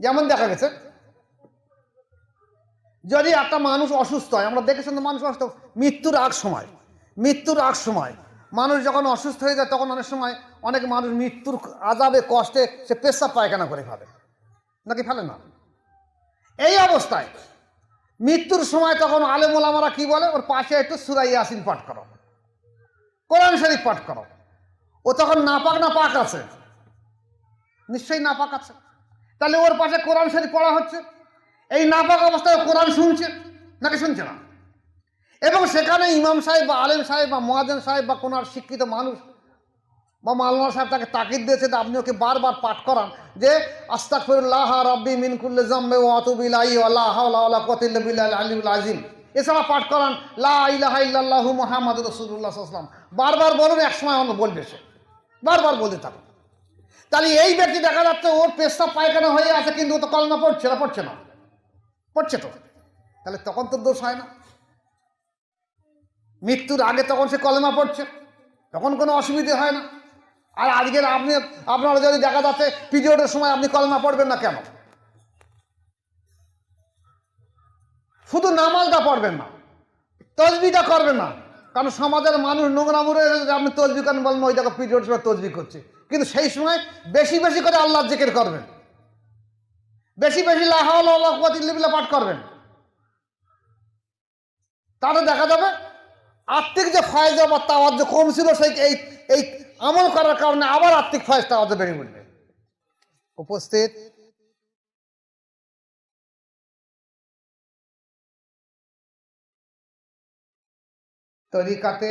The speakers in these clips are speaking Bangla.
যেমন দেখা গেছে, যদি একটা মানুষ অসুস্থ হয়, আমরা দেখেছেন তো মানুষ অসুস্থ, মৃত্যুর আগ সময়, মৃত্যুর আগ সময়। মানুষ যখন অসুস্থ হয়ে যায়, তখন অনেক সময় অনেক মানুষ মৃত্যুর আজাবে, কষ্টে সে পেশাব পায়খানা করে ফেলে। নাকি ফেলে না? এই অবস্থায় মৃত্যুর সময় তখন আলেমুলামারা কি বলে? ওর পাশে একটু সুরাই ইয়াসিন পাঠ করো। কোরআন শরীফ পাঠ করো। ও তখন নাপাক না পাক আছে। নিশ্চয়ই নাপাক আছে। তাহলে ওর পাশে কোরআন শরীফ পড়া হচ্ছে। এই নাপাক অবস্থায় ও কোরআন শুনছে? নাকি শুনছে না? এবং সেখানে ইমাম সাহেব বা আলেম সাহেব বা মহাজন সাহেব বা কোনো শিক্ষিত মানুষ বা মালনা সাহেব তাকে তাকিদ দিয়েছে আপনি ওকে বারবার পাঠ করান যে আস্তাকফিরুল্লাহ রব্বি মিন কুল্লি জাম্বে ওয়া আতুবু ইলাইহি ওয়া লা হাওলা ওয়া লা কুওয়াতা ইল্লা বিল্লাহিল আলিয়্যিল এছাড়া পাঠ করান, লা ইলাহা ইল্লাল্লাহু মুহাম্মাদুর রাসূলুল্লাহ সাল্লাল্লাহু আলাইহি বারবার বলুন, এক সময় আমাকে বলবে সে। বারবার বলতে থাকুন। তাহলে এই ব্যক্তি দেখা যাচ্ছে ওর পেশাব পায়খানা হয়ে আছে, কিন্তু ও তো কলমা পড়ছে না পড়ছে না। পড়ছে তো। তাহলে তখন তো দোষ হয় না। মৃত্যুর আগে তখন সে কলেমা পড়ছে, তখন কোনো অসুবিধে হয় না। আর আজকের আপনি, আপনারা যদি দেখা যাচ্ছে পিরিয়ডের সময় আপনি কলেমা পড়বেন না কেন? শুধু নামাজটা পড়বেন না তসবিটা করবেন না। কারণ সমাজের মানুষ নোংরা মুড়ে আপনি তসবি করেন বলবেন ওই দেখো পিরিয়ড সময় তসবি করছে। কিন্তু সেই সময় বেশি বেশি করে আল্লাহ জিকির করবেন। বেশি বেশি লাহাল্লাহ পাঠ করবেন। তাহলে দেখা যাবে আর্থিক যে ফায়দা বা তাওয়ার যে কম ছিল, সেই এই এই আমল করার কারণে আবার আর্থিক ফায়দা তাওয়াজে বেড়ে উঠবে। উপস্থিত? তরিকাতে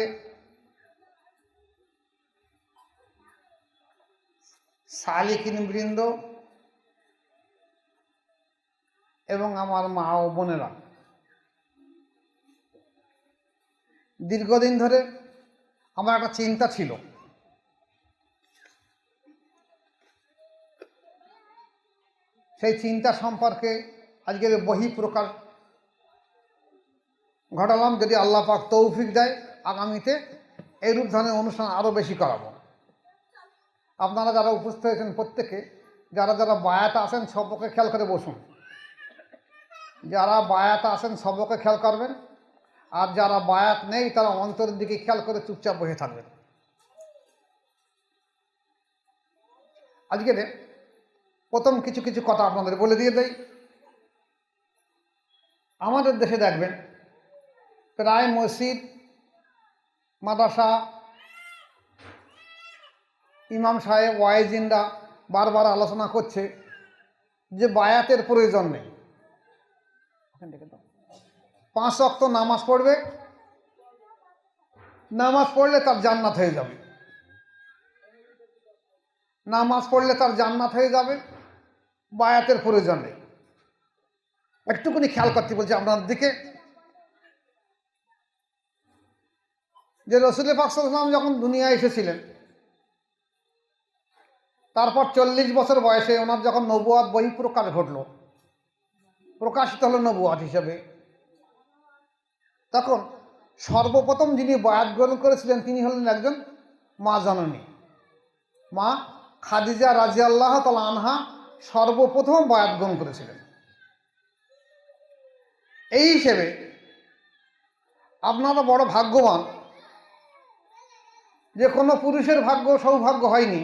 শালিকিন বৃন্দ এবং আমার মা ও বোনেরা। দীর্ঘদিন ধরে আমার একটা চিন্তা ছিল। সেই চিন্তা সম্পর্কে আজকের বহি প্রকাশ ঘটালাম, যদি আল্লাহ পাক তৌফিক দেয়, আগামীতে এইরূপ ধরনের অনুষ্ঠান আরও বেশি করাবো। আপনারা যারা উপস্থিত হয়েছেন প্রত্যেকে, যারা যারা বায়াত আসেন সবকে খেয়াল করে বসুন। যারা বায়াত আসেন সবকে খেয়াল করবেন, আর যারা বায়াত নেই তারা অন্তরের দিকে খেয়াল করে চুপচাপ বসে থাকবেন। আজকে প্রথম কিছু কিছু কথা আপনাদের বলে দিয়ে দেই। আমাদের দেশে দেখবেন, প্রায় মসজিদ, মাদ্রাসা ইমাম সাহেব, ওয়াইজিনরা বারবার আলোচনা করছে যে বায়াতের প্রয়োজন নেই। পাঁচ অক্ত নামাজ পড়বে, নামাজ পড়লে তার জান্নাত হয়ে যাবে। নামাজ পড়লে তার জান্নাত হয়ে যাবে, বায়াতের প্রয়োজন নেই। একটুকুনি খেয়াল করতে বলছি আপনার দিকে। যে রসুল পাকসালাম যখন দুনিয়া এসেছিলেন তারপর চল্লিশ বছর বয়সে ওনার যখন নবুয়াদ বই প্রকাশ ঘটল, প্রকাশিত হলো নবুয়াদ হিসেবে। তখন সর্বপ্রথম যিনি বয়াত গ্রহণ করেছিলেন, তিনি হলেন একজন মা জননী। মা খাদিজা রাজি আল্লাহ তালা আনহা সর্বপ্রথম বয়াত গ্রহণ করেছিলেন। এই হিসেবে আপনারা বড় ভাগ্যবান যে কোনো পুরুষের ভাগ্য সৌভাগ্য হয়নি।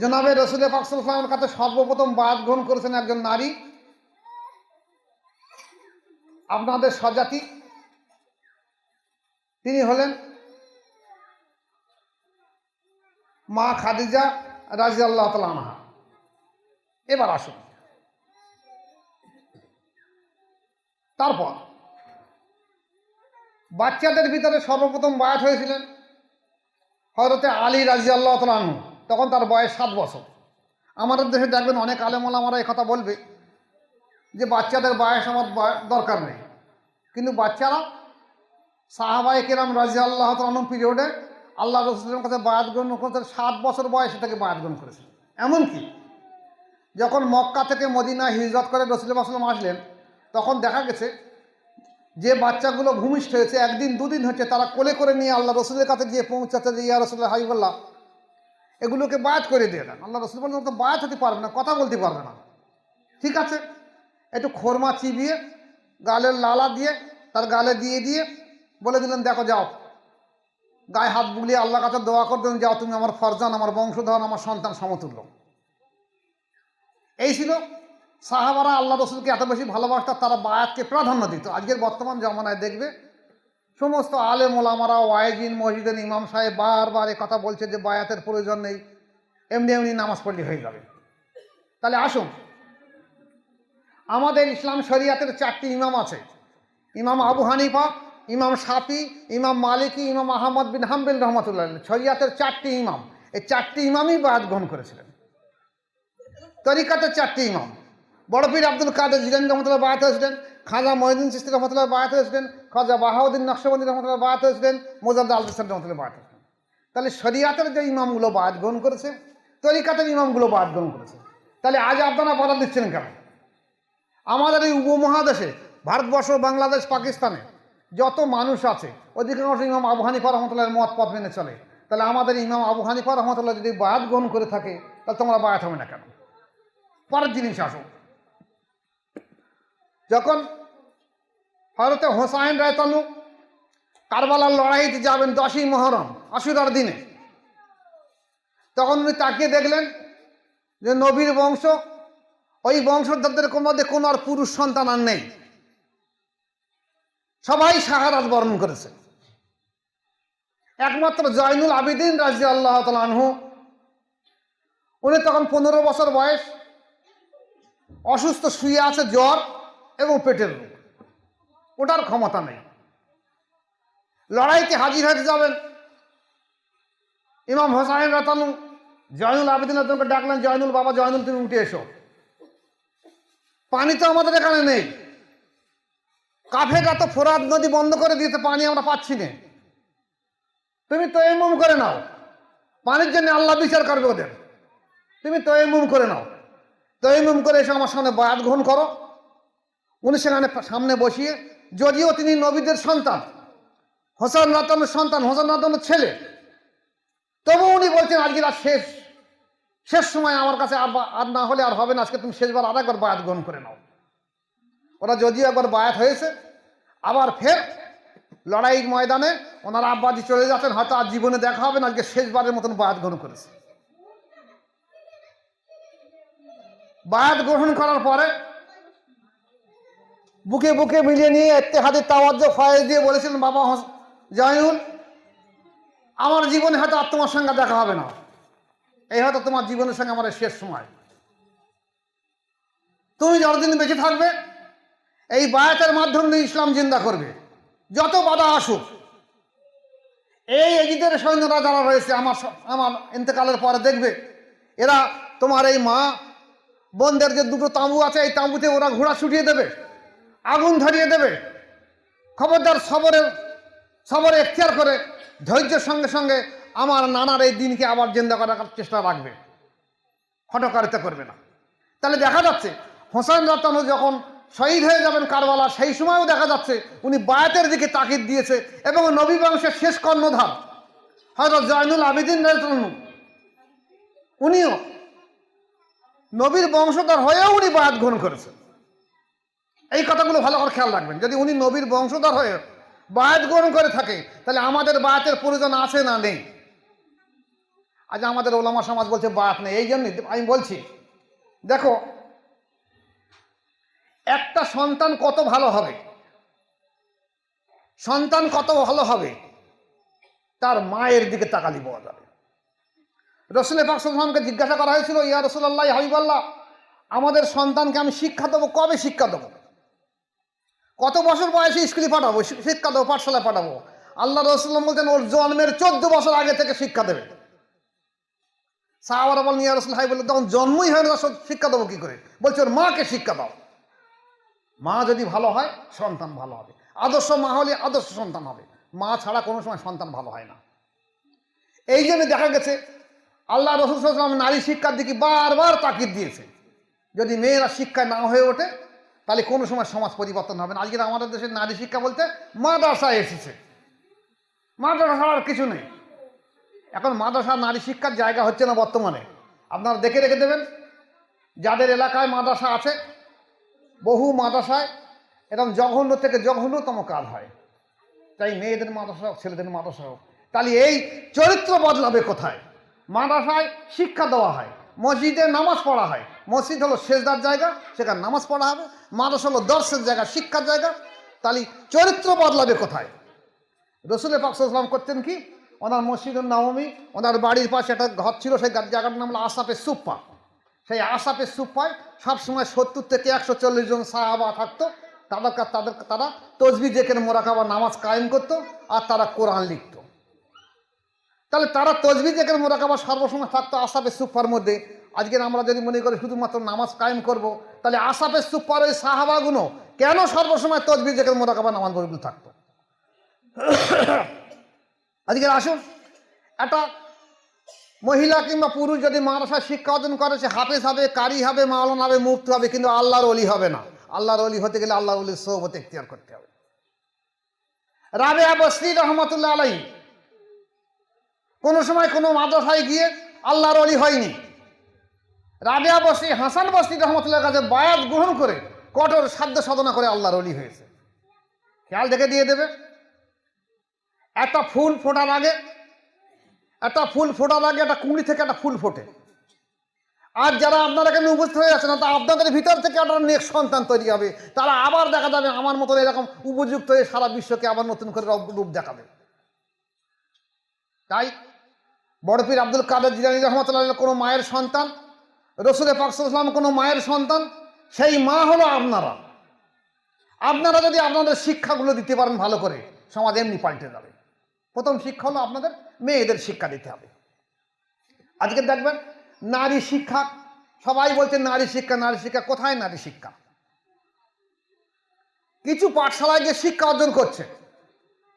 জনাবে রসুলের পাকসালামের কাছে সর্বপ্রথম বায়াত গ্রহণ করেছেন একজন নারী। আপনাদের স্বজাতি। তিনি হলেন মা খাদিজা রাজি আল্লাহ আনহা। এবার আসুন। তারপর বাচ্চাদের ভিতরে সর্বপ্রথম বায়াত হয়েছিলেন হজরতে আলী রাজি আল্লাহ আনহু। তখন তার বয়স সাত বছর। আমাদের দেশে দেখবেন অনেক আলেমল আমরা কথা বলবে যে বাচ্চাদের বয়স আমার দরকার নেই। কিন্তু বাচ্চারা সাহাবাই কেরাম রাজি আল্লাহ তালন পিরিয়ডে আল্লাহ রসুলের কাছে বায়াত গ্রহণ করেছেন, সাত বছর বয়সে থেকে বায়াত গ্রহণ করেছেন। এমনকি যখন মক্কা থেকে মদিনা হিজরত করে রসুল আসলাম আসলেন, তখন দেখা গেছে যে বাচ্চাগুলো ভূমিষ্ঠ হয়েছে, একদিন দুদিন হচ্ছে তারা কোলে করে নিয়ে আল্লাহ রসুলের কাছে গিয়ে পৌঁছাতে যে, ইয়া রসুল্লাহ হাবিবুল্লাহ এগুলোকে বায়াত করে দিয়ে দেন। আল্লাহ রসুল বলছেন তো বায়াত হতে পারবে না, কথা বলতে পারবে না। ঠিক আছে? একটু খোরমা চিবিয়ে, গালের লালা দিয়ে, তার গালে দিয়ে দিয়ে বলে দিলেন, দেখো, যাও। গায়ে হাত বুলিয়ে আল্লাহ কাছে দোয়া করতেন যাও, তুমি আমার ফরজান, আমার বংশধর, আমার সন্তান সমতুল্য। এই ছিল সাহাবারা আল্লাহ রসুলকে এত বেশি ভালোবাসত, তারা বায়াতকে প্রাধান্য দিত। আজকের বর্তমান জমানায় দেখবে সমস্ত আলে মোলামারা ওয়াইজিন, মসজিদের ইমাম সাহেব বারবার কথা বলছে যে বায়াতের প্রয়োজন নেই। এমনি এমনি নামাজ পড়লে হয়ে যাবে। তাহলে আসুন। আমাদের ইসলাম শরিয়াতের চারটি ইমাম আছে। ইমাম আবু হানিফা, ইমাম সাফি ইমাম মালিকি, ইমাম আহমদ বিন হাম্বিল রহমতুল্লাহ শরিয়াতের চারটি ইমাম। এই চারটি ইমামই বায়াত গ্রহণ করেছিলেন। তরিকাতের চারটি ইমাম। বড় পীর আব্দুল কাদের জিলানি রহমতুল্লাহ বায়াত হয়েছিলেন। খাজা মহিদিন সিস্তি রহমতুল্লাহ বায়াত হয়েছিলেন। খাজা বাহাউদ্দিন নকশবন্দি রহমতুল্লাহ বায়াত হয়েছিলেন মোজাদ্দ হোসেন রহমতুল্লাহ বায়াত হয়েছিলেন। তাহলে শরিয়াতের যে ইমামগুলো বায়াত গ্রহণ করেছে, তরিকাতের ইমামগুলো বায়াত গ্রহণ করেছে। তাহলে আজ আপনারা বাধা দিচ্ছেন কেন? আমাদের এই উপমহাদেশে, ভারতবর্ষ, বাংলাদেশ, পাকিস্তানে যত মানুষ আছে, অধিকাংশ ইমাম আবু হানিফা রহমতুল্লাহের মত পথ মেনে চলে। তাহলে আমাদের ইমাম আবু হানিফা রহমতুল্লাহ যদি বায়াত গ্রহণ করে থাকে, তাহলে তোমরা বায়াত হবে না কেন? পরের জিনিস আসো যখন হরতে হোসাইন রায়তানু কারবালার লড়াইতে যাবেন দশই মহরম, আশুরার দিনে। তখন উনি তাকিয়ে দেখলেন যে নবীর বংশ, ওই বংশধরদের মধ্যে কোনো আর পুরুষ সন্তান আর নেই। সবাই শাহারাত বরণ করেছে। একমাত্র জয়নুল আবিদিন রাজি আল্লাহ আনহু। উনি তখন পনেরো বছর বয়স, অসুস্থ শুয়ে আছে জ্বর এবং পেটের রোগ। ওটার ক্ষমতা নেই। লড়াইতে হাজির হতে যাবেন। ইমাম হোসাইন রাতানু, জয়নুল আবেদিন রাতানুকে ডাকলেন, জয়নুল বাবা, জয়নুল, তুমি উঠে এসো। পানি তো আমাদের এখানে নেই। কাফে গাত ফোরাত নদী বন্ধ করে দিয়েছে, পানি আমরা পাচ্ছি না। তুমি তো এমম করে নাও। পানির জন্য আল্লাহ বিচার করবে ওদের। তুমি তো এমম করে নাও। তো এমম করে এসে আমার সামনে বয়াত গ্রহণ করো। উনি সেখানে সামনে বসিয়ে যদিও তিনি নবীদের সন্তান। হোসেন রাতনের সন্তান, হোসেন রাতনের ছেলে। তবু উনি বলছেন, আজকে আর শেষ। শেষ সময় আমার কাছে আর আর না হলে আর হবে না। আজকে তুমি শেষবার আর একবার বায়াত গ্রহণ করে নাও। ওরা যদিও একবার বায়াত হয়েছে, আবার ফের লড়াইয়ের ময়দানে ওনারা আব্বাজি চলে যাচ্ছেন, হয়তো আর জীবনে দেখা হবে না, আজকে শেষবারের মতন বায়াত গ্রহণ করেছে। বায়াত গ্রহণ করার পরে বুকে বুকে মিলিয়ে নিয়ে হাতে তাওয়াজ্য ফয়েজ দিয়ে বলেছিলেন, বাবা জয়নুল আমার জীবনে হয়তো আর তোমার সঙ্গে দেখা হবে না। এই হয়তো তোমার জীবনের সঙ্গে আমার শেষ সময়। তুমি যতদিন বেঁচে থাকবে, এই বায়াতের মাধ্যমে ইসলাম জিন্দা করবে। যত বাধা আসুক, এই এজিদের সৈন্যরা যারা রয়েছে, আমার আমার ইন্তেকালের পরে দেখবে, এরা তোমার এই মা, বোনদের যে দুটো তাঁবু আছে, এই তাঁবুতে ওরা ঘোড়া ছুটিয়ে দেবে। আগুন ধরিয়ে দেবে। খবরদার সবরের সবরে এখতিয়ার করে ধৈর্যের সঙ্গে সঙ্গে আমার নানার এই দিনকে আবার জিন্দা করার চেষ্টা রাখবে। হটকারিতা করবে না। তাহলে দেখা যাচ্ছে, হোসেন রতনু যখন শহীদ হয়ে যাবেন কারবালা সেই সময়ও দেখা যাচ্ছে উনি বায়াতের দিকে তাকিদ দিয়েছে এবং নবী বংশের শেষ কর্ণধার হয়তো জয়নুল আবিদিন রতনু। উনিও নবীর বংশধর হয়েও উনি বায়াত গ্রহণ করেছেন। এই কথাগুলো ভালো করে খেয়াল রাখবেন। যদি উনি নবীর বংশধর হয়ে বায়াত গ্রহণ করে থাকে, তাহলে আমাদের বায়াতের প্রয়োজন আছে না নেই? আজ আমাদের ওলামা সমাজ বলছে, বায়াত নেই। এই জন্যই আমি বলছি, দেখো, একটা সন্তান কত ভালো হবে? সন্তান কত ভালো হবে? তার মায়ের দিকে তাকালি পাওয়া যাবে। রসুল পাকসালামকে জিজ্ঞাসা করা হয়েছিল, ইয়া রসুল্লাহ হাবিবাল্লাহ, আমাদের সন্তানকে আমি শিক্ষা দেবো? কবে শিক্ষা দেবো? কত বছর বয়সে স্কুলে পাঠাবো? শিক্ষা দেবো, পাঠশালায় পাঠাবো? আল্লাহ রসুল্লাম বলছেন ওর জন্মের চোদ্দ বছর আগে থেকে শিক্ষা দেবে। সাহাবারা ইয়া রসুল হাই বলে তখন জন্মই হয় না শিক্ষা দেবো কি করে? বলছে, ওর মাকে শিক্ষা দাও। মা যদি ভালো হয়, সন্তান ভালো হবে। আদর্শ মা হলে আদর্শ সন্তান হবে। মা ছাড়া কোনো সময় সন্তান ভালো হয় না। এই জন্য দেখা গেছে, আল্লাহ রসুল নারী শিক্ষার দিকে বারবার তাকিদ দিয়েছে। যদি মেয়েরা শিক্ষায় না হয়ে ওঠে তাহলে কোনো সময় সমাজ পরিবর্তন হবে না। আজকে আমাদের দেশের নারী শিক্ষা বলতে মাদ্রাসায় এসেছে। মাদ্রাসা আর কিছু নেই। এখন মাদ্রাসা নারী শিক্ষার জায়গা হচ্ছে না বর্তমানে। আপনারা দেখে রেখে দেবেন, যাদের এলাকায় মাদ্রাসা আছে, বহু মাদ্রাসায় এরকম জঘন্য থেকে জঘন্যতম কাজ হয়। তাই মেয়েদের মাদ্রাসা হোক, ছেলেদের মাদ্রাসা হোক, তাহলে এই চরিত্র বদলাবে কোথায়? মাদ্রাসায় শিক্ষা দেওয়া হয়। মসজিদে নামাজ পড়া হয়। মসজিদ হলো শেষদার জায়গা, সেখানে নামাজ পড়া হবে। মাদ্রাসা হলো দর্শের জায়গা, শিক্ষার জায়গা। তাহলে চরিত্র বদলাবে কোথায়? রসুলের পাকসাল্লাম করতেন কি? ওনার মসজিদুল নবমী ওনার বাড়ির পাশে একটা ঘর ছিল, সেই জায়গাটার নাম হলো আসাপের সুপ্পা সেই আসাপের সুপ্পায় সবসময় সত্তর থেকে একশো চল্লিশ জন সাহাবা থাকতো। তাদের তাদের তারা তসবি, জেকের, মোরাকাবা, নামাজ কায়েম করতো আর তারা কোরআন লিখতো। তাহলে তারা তসবি জেকের মোরাকাবা সর্বসময় থাকতো আসাপের সুপ্পার মধ্যে। আজকের আমরা যদি মনে করি শুধুমাত্র নামাজ কায়েম করব, তাহলে আসাপের সুপ্পার ওই সাহাবাগুলো কেন সর্বসময় তসবি জেকের মোরাকাবা নামাজ বইগুলো থাকতো? আজকে আসুন একটা মহিলা কিংবা পুরুষ যদি মাদ্রাসায় শিক্ষা অর্জন করে, সে হাফেজ হবে, কারি হবে, মাওলানা হবে, মুফতি হবে, কিন্তু আল্লাহর অলি হবে না। আল্লাহর অলি হতে গেলে আল্লাহর অলির সৌবত এখতিয়ার করতে হবে। রাবে বসরি রহমতুল্লাহ আলাই কোনো সময় কোনো মাদ্রাসায় গিয়ে আল্লাহর অলি হয়নি। রাবেয়া বসরি হাসান বসরি রহমতুল্লাহ কাছে বায়াত গ্রহণ করে কঠোর সাধ্য সাধনা করে আল্লাহর অলি হয়েছে। খেয়াল দেখে দিয়ে দেবে। একটা ফুল ফোটার আগে, একটা ফুল ফোটার আগে একটা কুঁড়ি থেকে একটা ফুল ফোটে। আর যারা আপনারা এখানে উপস্থিত হয়ে আছেন তা আপনাদের ভিতর থেকে একটা নেক্সট সন্তান তৈরি হবে। তারা আবার দেখা যাবে আমার মতন এরকম উপযুক্ত হয়ে সারা বিশ্বকে আবার নতুন করে রূপ দেখাবে। তাই বড়পীর আব্দুল কাদের জিলানি রহমতুল্লাহ কোনো মায়ের সন্তান, রসুল পাকসাল্লাম কোনো মায়ের সন্তান, সেই মা হলো আপনারা। আপনারা যদি আপনাদের শিক্ষাগুলো দিতে পারেন ভালো করে, সমাজ এমনি পাল্টে যাবে। প্রথম শিক্ষা হলো আপনাদের মেয়েদের শিক্ষা দিতে হবে। আজকে দেখবেন নারী শিক্ষা, সবাই বলছে নারী শিক্ষা নারী শিক্ষা, কোথায় নারী শিক্ষা? কিছু পাঠশালায় গিয়ে শিক্ষা অর্জন করছে।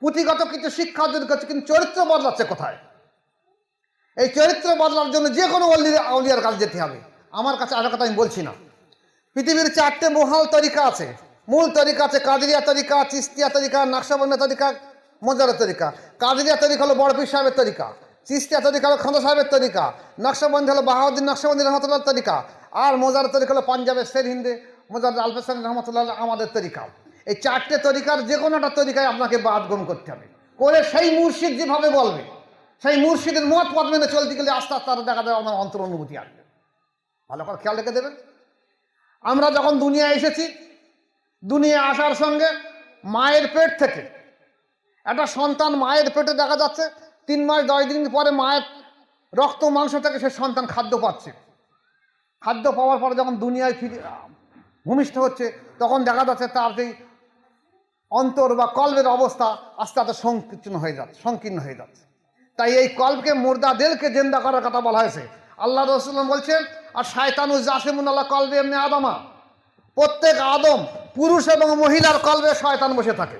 পুঁথিগত কিছু শিক্ষা অর্জন করছে, কিন্তু চরিত্র বদলাচ্ছে কোথায়? এই চরিত্র বদলার জন্য যে কোনো অলিয়া আউলিয়ার কাছে যেতে হবে। আমার কাছে আরও কথা আমি বলছি না। পৃথিবীর চারটে মহাল তরিকা আছে। মূল তরিকা আছে কাদরিয়া তরিকা, চিস্তিয়া তরিকা নাকশবন্দ তরিকা মজার তরিকা। কাদরিয়া তরিকা হলো বড়পীর সাহেবের তরিকা। চিস্তিয়া তরিকা হলো খান্দা সাহেবের তরিকা। নকশবন্দি হলো বাহাউদ্দিন নকশবন্দি রহমতুল্লাহ তরিকা। আর মজার তরিকা হলো পাঞ্জাবের শের হিন্দে। মজার আলফেসান রহমতুল্লাহ আমাদের তরিকা। এই চারটে তরিকার যে কোনো একটা তরিকায় আপনাকে বাদ গ্রহণ করতে হবে। করে সেই মুর্শিদ যেভাবে বলবে, সেই মুর্শিদের মত পথ মেনে চলতে গেলে আস্তে আস্তে আরও দেখা যাবে আমার অন্তর অনুভূতি আসবে। ভালো করে খেয়াল রেখে দেবেন। আমরা যখন দুনিয়ায় এসেছি দুনিয়া আসার সঙ্গে মায়ের পেট থেকে, একটা সন্তান মায়ের পেটে দেখা যাচ্ছে, তিন মাস দশ দিন পরে মায়ের রক্ত মাংস থেকে সে সন্তান খাদ্য পাচ্ছে। খাদ্য পাওয়ার পরে যখন দুনিয়ায় ফিরে, ভূমিষ্ঠ হচ্ছে, তখন দেখা যাচ্ছে তার সেই অন্তর বা কল্পের অবস্থা আস্তে আস্তে সংকীর্ণ হয়ে যাচ্ছে, সংকীর্ণ হয়ে যাচ্ছে। তাই এই কল্পকে মুর্দা দেলকে জেন্দা করার কথা বলা হয়েছে। আল্লাহ রসুল্লাম বলছেন, আর শায়তানু জাসিমুন আল্লাহ কলবে এমনি আদমা। প্রত্যেক আদম, পুরুষ এবং মহিলার কলবে শয়তান বসে থাকে।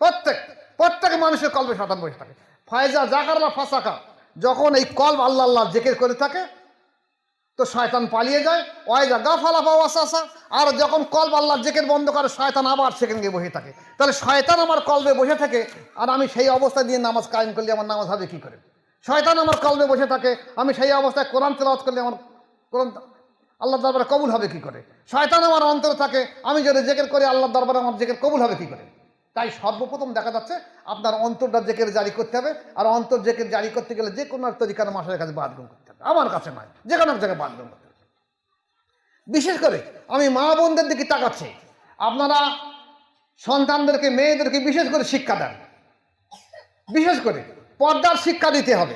প্রত্যেক প্রত্যেক মানুষের কলবে শয়তান বসে থাকে। ফায়জা জাকারলা ফাঁসাকা, যখন এই কল্ব আল্লাহ আল্লাহ জেকের করে থাকে তো শয়তান পালিয়ে যায় ওয়াইজা গাফালা পাওয়াশা আর যখন কল আল্লাহ জেকের বন্ধ করে, শয়তান আবার সেখানে গিয়ে বসে থাকে। তাহলে শয়তান আমার কলবে বসে থাকে, আর আমি সেই অবস্থা দিয়ে নামাজ কায়েম করলে আমার নামাজ হবে কী করে? শয়তান আমার কলবে বসে থাকে, আমি সেই অবস্থায় কোরআন তেলাওয়াত করলে আমার কোরআন আল্লাহ দরবারে কবুল হবে কি করে? শয়তান আমার অন্তরে থাকে, আমি যদি জেকের করে আল্লাহ দরবারে আমার জেকের কবুল হবে কি করে? তাই সর্বপ্রথম দেখা যাচ্ছে, আপনার অন্তরটা জেকের জারি করতে হবে, আর অন্তর জেকের জারি করতে গেলে যে কোনো তরিকার মাসের কাছে বাদ করতে আমার কাছে নয় যে কোনো এক জায়গায় করতে বিশেষ করে আমি মা বোনদের দিকে তাকাচ্ছি। আপনারা সন্তানদেরকে, মেয়েদেরকে বিশেষ করে শিক্ষা দেন। বিশেষ করে পর্দার শিক্ষা দিতে হবে।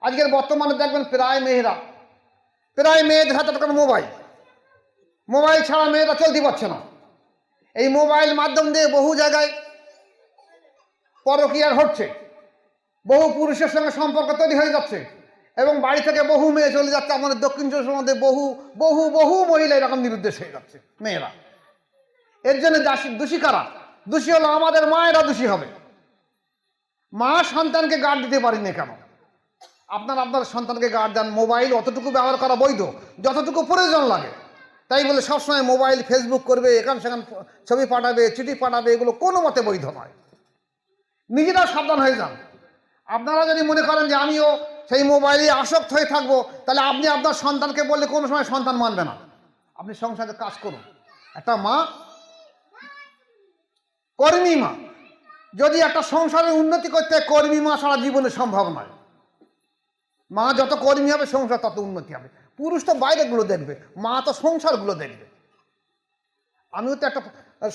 আজকের বর্তমানে দেখবেন প্রায় মেয়েরা, প্রায় মেয়েদের হাতে একটা মোবাইল। মোবাইল ছাড়া মেয়েরা চলতে পারছে না। এই মোবাইল মাধ্যম দিয়ে বহু জায়গায় পরকীয়ার হচ্ছে। বহু পুরুষের সঙ্গে সম্পর্ক তৈরি হয়ে যাচ্ছে। এবং বাড়ি থেকে বহু মেয়ে চলে যাচ্ছে, আমাদের দক্ষিণ চব্বিশ মধ্যে বহু বহু বহু মহিলা এরকম নিরুদ্দেশ হয়ে যাচ্ছে, মেয়েরা। এর জন্য দোষী কারা? দোষী হলো আমাদের মায়েরা দোষী হবে। মা সন্তানকে গার্ড দিতে পারিনি কেন? আপনার আপনার সন্তানকে গার্ড দেন মোবাইল অতটুকু ব্যবহার করা বৈধ, যতটুকু প্রয়োজন লাগে। তাই বলে সবসময় মোবাইল ফেসবুক করবে, এখান সেখান ছবি পাঠাবে, চিঠি পাঠাবে, এগুলো কোনো মতে বৈধ নয়। নিজেরা সাবধান হয়ে যান। আপনারা যদি মনে করেন যে আমিও সেই মোবাইলে আসক্ত হয়ে থাকব, তাহলে আপনি আপনার সন্তানকে বললে কোনো সময় সন্তান মানবে না। আপনি সংসারে কাজ করুন। একটা মা, কর্মী মা, যদি একটা সংসারের উন্নতি করতে কর্মী মা সারা জীবনে সম্ভব নয়। মা যত কর্মী হবে, সংসার তত উন্নতি হবে। পুরুষ তো বাইরেগুলো দেখবে, মা তো সংসারগুলো দেখবে। আমিও তো একটা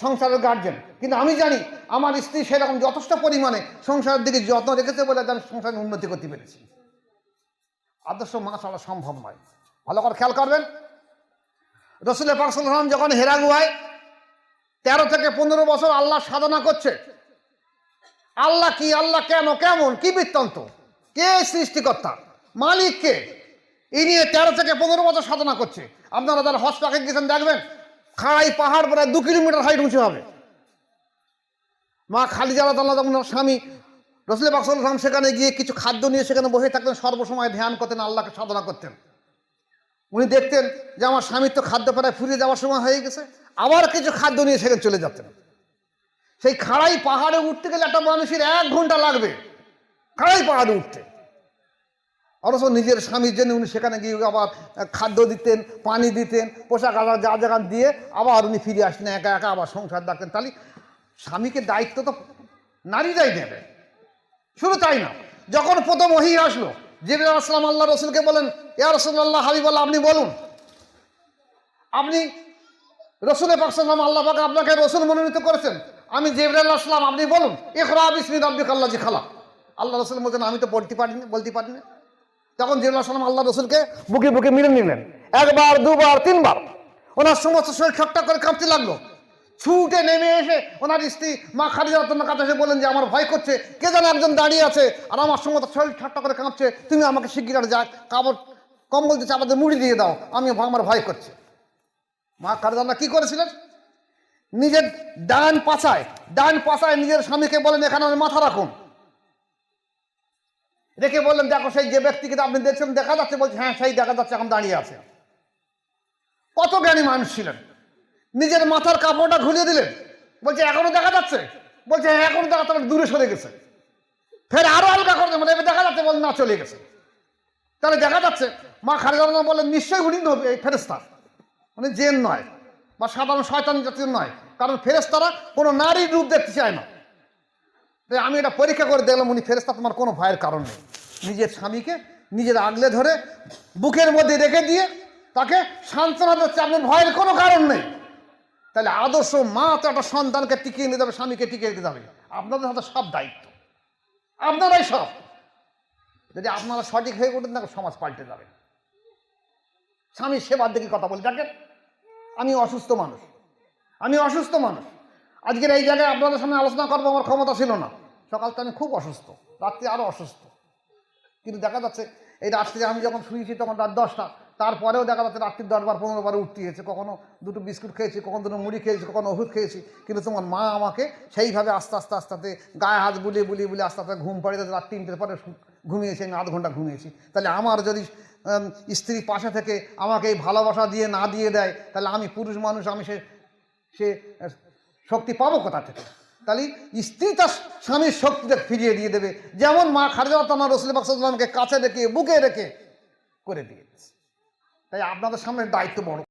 সংসারের গার্জেন কিন্তু আমি জানি আমার স্ত্রী সেরকম যথেষ্ট পরিমাণে সংসারের দিকে যত্ন রেখেছে বলে আমি সংসারের উন্নতি করতে পেরেছি। আদর্শ মা ছাড়া সম্ভব নয়। ভালো করে খেয়াল করবেন। রসুল পাকসালাম যখন হেরাগুয়ায় তেরো থেকে পনেরো বছর আল্লাহ সাধনা করছে। আল্লাহ কি, আল্লাহ কেন, কেমন, কি বৃত্তান্ত? কে সৃষ্টিকর্তা? মালিক কে? এই নিয়ে তেরো থেকে পনেরো বছর সাধনা করছে। আপনারা যারা হজ পাখি গেছেন দেখবেন, খাড়াই পাহাড় প্রায় দু কিলোমিটার হাইট উঁচু হবে। মা খালিজা আল্লাহ তখন স্বামী রসুল বাকসালাম সেখানে গিয়ে কিছু খাদ্য নিয়ে সেখানে বসে থাকতেন, সর্বসময় ধ্যান করতেন, আল্লাহকে সাধনা করতেন। উনি দেখতেন যে আমার স্বামীর তো খাদ্য প্রায় ফুরিয়ে যাওয়ার সময় হয়ে গেছে, আবার কিছু খাদ্য নিয়ে সেখানে চলে যেতেন সেই খাড়াই পাহাড়ে উঠতে গেলে একটা মানুষের এক ঘণ্টা লাগবে, খাড়াই পাহাড়ে উঠতে। অথচ নিজের স্বামীর জন্য উনি সেখানে গিয়ে আবার খাদ্য দিতেন, পানি দিতেন, পোশাক আলাদা যা জায়গা দিয়ে আবার উনি ফিরে আসতেন, একা একা আবার সংসার ডাকতেন তাহলে স্বামীকে দায়িত্ব তো নারীরাই নেবে। শুধু তাই না, যখন প্রথম ওহি আসলো, জিবরাল আসলাম আল্লাহ রসুলকে বলেন, ইয়া রসুল্লাহ হাবিবাল্লাহ, আপনি বলুন, আপনি রসুলের পাকসাল্লাম আল্লাহ পাকে আপনাকে রসুল মনোনীত করেছেন, আমি জিবরাল আসলাম আপনি বলুন, ইখরা বিসমি রব্বিক আল্লাহ জি খালা আল্লাহ রসুল বলছেন, আমি তো বলতে পারিনি বলতে পারিনি। তখন জিবরাল আসলাম আল্লাহ রসুলকে বুকে বুকে মিলে নিলেন, একবার, দুবার, তিনবার, ওনার সমস্ত শরীর ঠকঠক করে কাঁপতে লাগল। ছুটে নেমে এসে ওনার স্ত্রী মা খালিজা তোমার কাছে এসে বলেন যে, আমার ভয় করছে। কে যেন একজন দাঁড়িয়ে আছে আর আমার সঙ্গে তো শরীর ঠাট্টা করে কাঁপছে। তুমি আমাকে শিগগির যা, কাপড়, কম্বল দিয়ে চাপাতে মুড়ি দিয়ে দাও। আমি আমার ভয় করছে। মা খালিজা কি করেছিলেন? নিজের ডান পাছায় ডান পাছায় নিজের স্বামীকে বলেন, এখানে আমার মাথা রাখুন। রেখে বললেন, দেখো, সেই যে ব্যক্তিকে আপনি দেখছেন, দেখা যাচ্ছে। বলছে হ্যাঁ সেই দেখা যাচ্ছে, এখন দাঁড়িয়ে আছে। কত জ্ঞানী মানুষ ছিলেন। নিজের মাথার কাপড়টা ঘুরিয়ে দিলেন। বলছে, এখনও দেখা যাচ্ছে? বলছে হ্যাঁ এখনও দেখা যাচ্ছে, দূরে সরে গেছে। ফের আরও হালকা করে মানে দেখা যাচ্ছে বল না, চলে গেছে। তাহলে দেখা যাচ্ছে, মা খালিদা বললেন, নিশ্চয়ই উনি হবে এই ফেরেস্তা মানে জেন নয়, বা সাধারণ শয়তান জাতীয় নয়, কারণ ফেরেস্তারা কোনো নারীর রূপ দেখতে চায় না। তাই আমি এটা পরীক্ষা করে দেখলাম, উনি ফেরেস্তা তোমার কোনো ভয়ের কারণ নেই। নিজের স্বামীকে নিজের আগলে ধরে বুকের মধ্যে রেখে দিয়ে তাকে সান্ত্বনা দিচ্ছে আপনার ভয়ের কোনো কারণ নেই। তাহলে আদর্শ মা তো একটা সন্তানকে টিকিয়ে নিতে হবে স্বামীকে টিকিয়ে দিতে হবে আপনাদের হাতে সব দায়িত্ব। আপনারাই সব। যদি আপনারা সঠিক হয়ে ওঠেন তাহলে সমাজ পাল্টে যাবে। স্বামীর সেবার দিকে কথা বলি। দেখেন, আমি অসুস্থ মানুষ। আমি অসুস্থ মানুষ। আজকের এই জায়গায় আপনাদের সামনে আলোচনা করব, আমার ক্ষমতা ছিল না। সকালটা আমি খুব অসুস্থ, রাত্রি আরও অসুস্থ। কিন্তু দেখা যাচ্ছে, এই রাত্রে আমি যখন শুয়েছি তখন রাত দশটা তারপরেও দেখা যাচ্ছে রাত্রির দশবার পনেরো বার উঠতে গেছে কখনো দুটো বিস্কুট খেয়েছি, কখনো দুটো মুড়ি খেয়েছি, কখনো ওষুধ খেয়েছি। কিন্তু তোমার মা আমাকে সেইভাবে আস্তে আস্তে আস্তে আস্তে গায়ে হাত বুলিয়ে বুলিয়ে বুলিয়ে আস্তে আস্তে ঘুম পাড়িয়ে রাত তিনটের পরে ঘুমিয়েছি, আমি আধ ঘণ্টা ঘুমিয়েছি। তাহলে আমার যদি স্ত্রী পাশে থেকে আমাকে এই ভালোবাসা দিয়ে না দিয়ে দেয়, তাহলে আমি পুরুষ মানুষ, আমি সে সে শক্তি পাবো কোথা থেকে? তাহলে স্ত্রী তার স্বামীর শক্তিটা ফিরিয়ে দিয়ে দেবে। যেমন মা খারজা তানা রসুল বাকসালামকে কাছে রেখে, বুকে রেখে করে দিয়েছে। তাই আপনাদের সামনে দায়িত্ব বড়